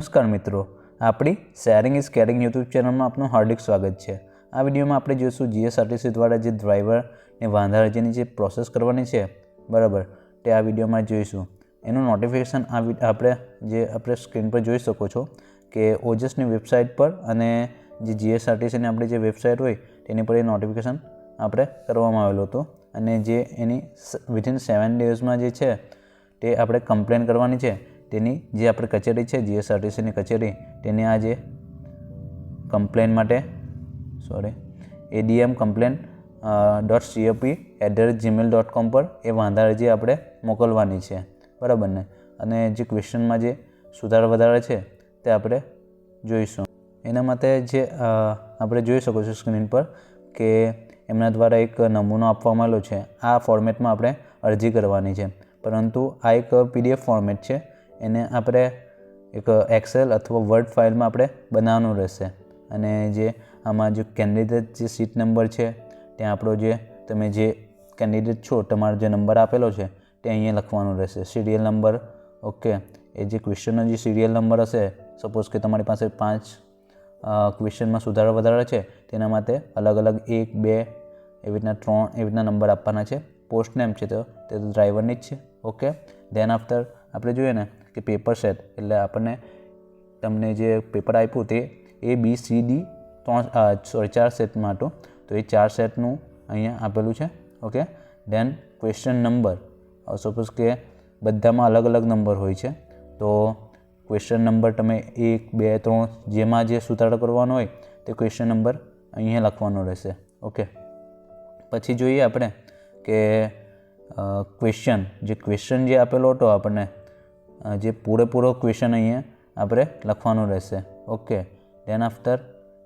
નમસ્કાર મિત્રો, આપણી શેરિંગ ઇઝ કેરિંગ યુટ્યુબ ચેનલમાં આપનું હાર્દિક સ્વાગત છે. આ વિડીયોમાં આપણે જોઈશું જીએસઆરટીસી દ્વારા જે ડ્રાઈવરને વાંધા અરજીની જે પ્રોસેસ કરવાની છે, બરાબર, તે આ વિડીયોમાં જોઈશું. એનું નોટિફિકેશન આ આપણે જે આપણે સ્ક્રીન પર જોઈ શકો છો કે ઓજસની વેબસાઇટ પર અને જે જીએસઆરટીસીની આપણી જે વેબસાઇટ હોય, તેની પર એ નોટિફિકેશન આપણે કરવામાં આવેલું હતું. અને જે એની વિથિન સેવન ડેઝમાં જે છે, તે આપણે કમ્પ્લેન કરવાની છે. તેની જે આપણે કચેરી છે જીએસઆરટીસીની કચેરી, તેની આ જે કમ્પ્લેન માટે sorry ADM complain dot COP at the rate Gmail dot com પર એ વાંધા અરજી આપણે મોકલવાની છે. બરાબર ને? અને જે ક્વેશ્ચનમાં જે સુધાર વધારે છે, તે આપણે જોઈશું. એના માટે જે આપણે જોઈ શકો છો સ્ક્રીન પર કે એમના દ્વારા એક નમૂનો આપવામાં આવેલો છે. આ ફોર્મેટમાં આપણે અરજી કરવાની છે. પરંતુ આ એક પીડીએફ ફોર્મેટ છે. એને આપણે એક એક્સેલ અથવા વર્ડ ફાઇલમાં આપણે બનાવવાનું રહેશે. અને જે આમાં જે કેન્ડિડેટ જે સીટ નંબર છે, ત્યાં આપણો જે તમે જે કેન્ડિડેટ છો, તમારો જે નંબર આપેલો છે તે અહીંયા લખવાનો રહેશે. સિરિયલ નંબર ઓકે એ જે ક્વેશ્ચનનો જે સિરિયલ નંબર હશે સપોઝ કે તમારી પાસે પાંચ ક્વેશ્ચનમાં સુધારો વધારે છે, તેના માટે અલગ અલગ એક, બે એવી રીતના ત્રણ એવી રીતના નંબર આપવાના છે. પોસ્ટ નેમ છે તો તે તો ડ્રાઈવરની જ છે ઓકે દેન આફ્ટર આપણે જોઈએ ને કે પેપર સેટ એટલે આપણને તમને જે પેપર આપ્યું તે એ બી સી ડી ત્રણ સોરી ચાર સેટમાં હતું. તો એ ચાર સેટનું અહીંયા આપેલું છે. Okay then question number suppose કે બધામાં અલગ અલગ નંબર હોય છે. તો ક્વેશ્ચન નંબર તમે એક, બે, ત્રણ જેમાં જે સુધારો કરવાનો હોય, તે ક્વેશ્ચન નંબર અહીંયા લખવાનો રહેશે. ઓકે પછી જોઈએ આપણે કે ક્વેશ્ચન જે ક્વેશ્ચન જે આપેલો હતો આપણને જે પૂરેપૂરો ક્વેશ્ચન અહીંયા આપણે લખવાનો રહેશે. ઓકે દેન આફ્ટર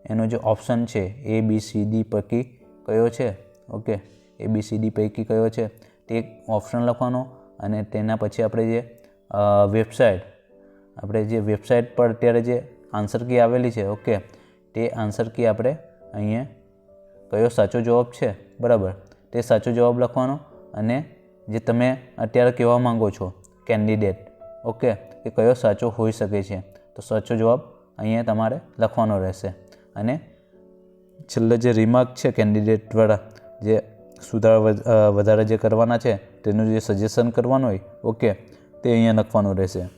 એનો જે ઓપ્શન છે એ બી સી ડી પૈકી કયો છે? Okay A B C D પૈકી કયો છે? તે ઓપ્શન લખવાનો અને તેના પછી આપણે જે વેબસાઇટ આપણે જે વેબસાઇટ પર અત્યારે જે આન્સર કી આવેલી છે ઓકે તે આન્સર કી આપણે અહીંયા કયો સાચો જવાબ છે? બરાબર, તે સાચો જવાબ લખવાનો અને જે તમે અત્યારે કહેવા માંગો છો કેન્ડિડેટ ઓકે એ કયો સાચો હોઈ શકે છે? તો સાચો જવાબ અહીંયા તમારે લખવાનો રહેશે. અને છેલ્લે જે રિમાર્ક છે કેન્ડિડેટ દ્વારા જે સુધાર વધ- વધારે જે કરવાના છે, તેનું જે સજેશન કરવાનું હોય, ઓકે, તે અહીંયા લખવાનું રહેશે.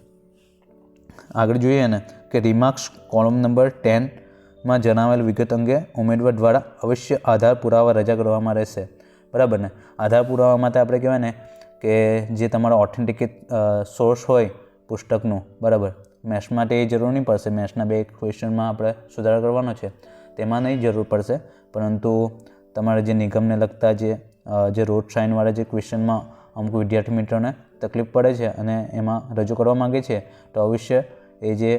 આગળ જોઈએ ને કે રિમાર્ક્સ કોલમ નંબર ટેનમાં જણાવેલ વિગત અંગે ઉમેદવાર દ્વારા અવશ્ય આધાર પુરાવા રજા કરવામાં રહેશે. બરાબર ને? આધાર પુરાવા માટે આપણે કહેવાય ને કે જે તમારો ઓથેન્ટિકેટ સોર્સ હોય પુસ્તકનું, બરાબર? મેથ્સ માટે એ જરૂર નહીં પડશે. મેથ્સના બે ક્વેશ્ચનમાં આપણે સુધારો કરવાનો છે. તેમાં નહીં જરૂર પડશે. પરંતુ તમારે જે નિગમને લગતા જે જે રોડ સાઇનવાળા જે ક્વેશ્ચનમાં અમુક વિદ્યાર્થી મિત્રોને તકલીફ પડે છે અને એમાં રજૂ કરવા માગે છે, તો અવશ્ય એ જે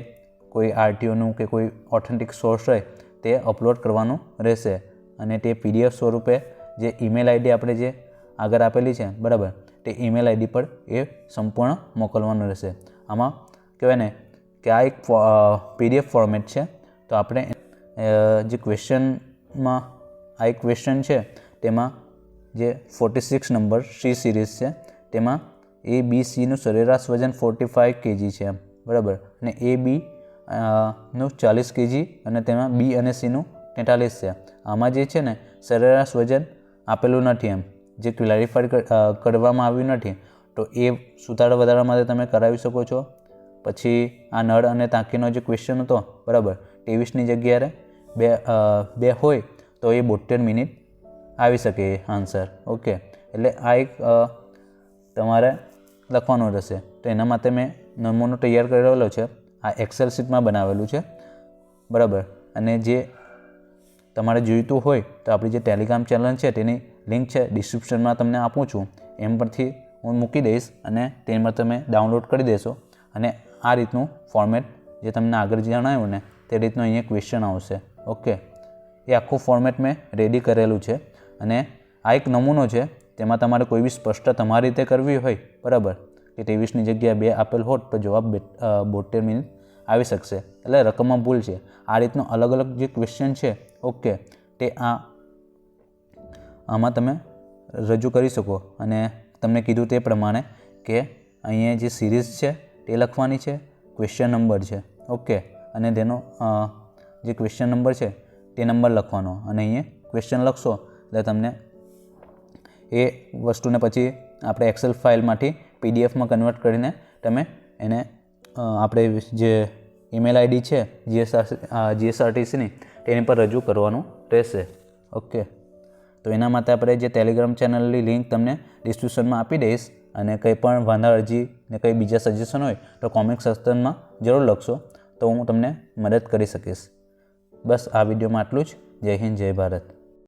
કોઈ આરટીઓનું કે કોઈ ઓથેન્ટિક સોર્સ હોય તે અપલોડ કરવાનું રહેશે. અને તે પીડીએફ સ્વરૂપે જે ઈમેલ આઈડી આપણે જે આગળ આપેલી છે, બરાબર? તે ઈમેલ આઈડી પર એ સંપૂર્ણ મોકલવાનું રહેશે. આમાં કહેવાય ને કે આ એક પીડીએફ ફોર્મેટ છે. તો આપણે જે ક્વેશ્ચનમાં આ એક ક્વેશ્ચન છે, તેમાં જે forty six number C series છે, તેમાં એ બી સીનું સરેરાશ વજન ફોર્ટી ફાઇવ કેજી છે. બરાબર? અને એ બી નું ચાલીસ કેજી અને તેમાં બી અને સીનું તેતાલીસ છે. આમાં જે છે ને, સરેરાશ વજન આપેલું નથી એમ. જે ક્લેરિફાઈડ કરવામાં આવ્યું નથી, તો એ સુધારા વધારા માટે તમે કરાવી શકો છો. પછી આ નળ અને ટાંકીનો જે ક્વેશ્ચન હતો, બરાબર, ત્રેવીસની જગ્યાએ બે બે હોય, તો એ બોતેર મિનિટ આવી શકે આન્સર ઓકે એટલે આ એક તમારે લખવાનું રહેશે. તો એના માટે મેં નમૂનો તૈયાર કરેલો છે. આ એક્સેલ શીટમાં બનાવેલું છે. બરાબર. અને જે તમારે જોઈતું હોય, તો આપણી જે ટેલિગ્રામ ચેનલ છે, તેની લિંક છે ડિસ્ક્રિપ્શનમાં તમને આપું છું. એમ પરથી હું મૂકી દઈશ અને તેમાં તમે ડાઉનલોડ કરી દેશો. અને આ રીતનું ફોર્મેટ જે તમને આગળ જણાવ્યું ને, તે રીતનું અહીંયા ક્વેશ્ચન આવશે. ઓકે એ આખું ફોર્મેટ મેં રેડી કરેલું છે. અને આ એક નમૂનો છે, તેમાં તમારે કોઈ બી સ્પષ્ટ તમારી રીતે કરવી હોય, બરાબર? કે ત્રેવીસની જગ્યાએ બે આપેલ હોત તો જવાબ બોતેર મિનિટ આવી શકશે. એટલે રકમમાં ભૂલ છે. આ રીતનો અલગ અલગ જે ક્વેશ્ચન છે ઓકે તે આ આમાં તમે રજૂ કરી શકો. અને તમને કીધું તે પ્રમાણે કે અહીંયા જે સિરીઝ છે તે લખવાની છે ક્વેશ્ચન નંબર છે. ઓકે અને તેનો જે ક્વેશ્ચન નંબર છે તે નંબર લખવાનો. અને અહીંયા ક્વેશ્ચન લખશો એટલે તમને એ વસ્તુને પછી આપણે એક્સેલ ફાઇલમાંથી પીડીએફમાં કન્વર્ટ કરીને તમે એને આપણે જે ઈમેલ આઈડી છે જીએસઆર જીએસઆરટીસીની તેની પર રજૂ કરવાનું રહેશે. ઓકે તો એના માટે આપણે જે ટેલિગ્રામ ચેનલની લિંક તમને ડિસ્ક્રિપ્શનમાં આપી દઈશ અને કંઈ પણ વાંધા, અરજી ને કંઈ બીજા સજેશન હોય તો કોમેન્ટ સેક્શનમાં જરૂર લખશો તો હું તમને મદદ કરી શકીશ. બસ આ વિડીયોમાં આટલું જ. જય હિન્દ, જય ભારત.